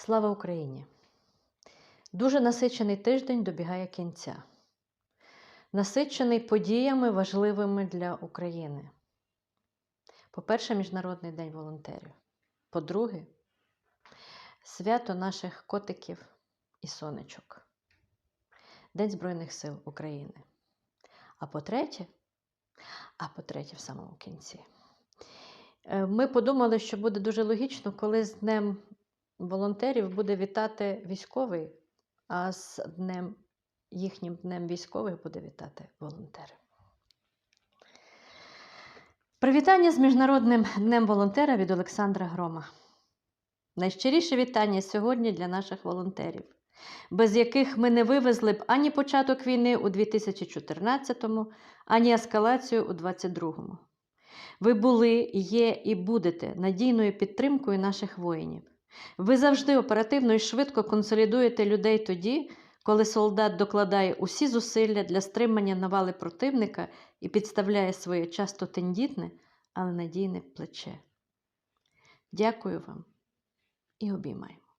Слава Україні! Дуже насичений тиждень добігає кінця. Насичений подіями важливими для України. По-перше, Міжнародний день волонтерів. По-друге, свято наших котиків і сонечок. День Збройних сил України. А по-третє, а по-третє, в самому кінці. Е, Ми подумали, що буде дуже логічно, коли з Днем волонтерів буде вітати військовий, а з днем, їхнім днем військових буде вітати волонтери. Привітання з Міжнародним днем волонтера від Олександра Грома. Найщиріше вітання сьогодні для наших волонтерів, без яких ми не вивезли б ані початок війни у 2014-му, ані ескалацію у 2022-му. Ви були, є і будете надійною підтримкою наших воїнів. Ви завжди оперативно і швидко консолідуєте людей тоді, коли солдат докладає усі зусилля для стримання навали противника і підставляє своє часто тендітне, але надійне плече. Дякую вам і обіймаємо.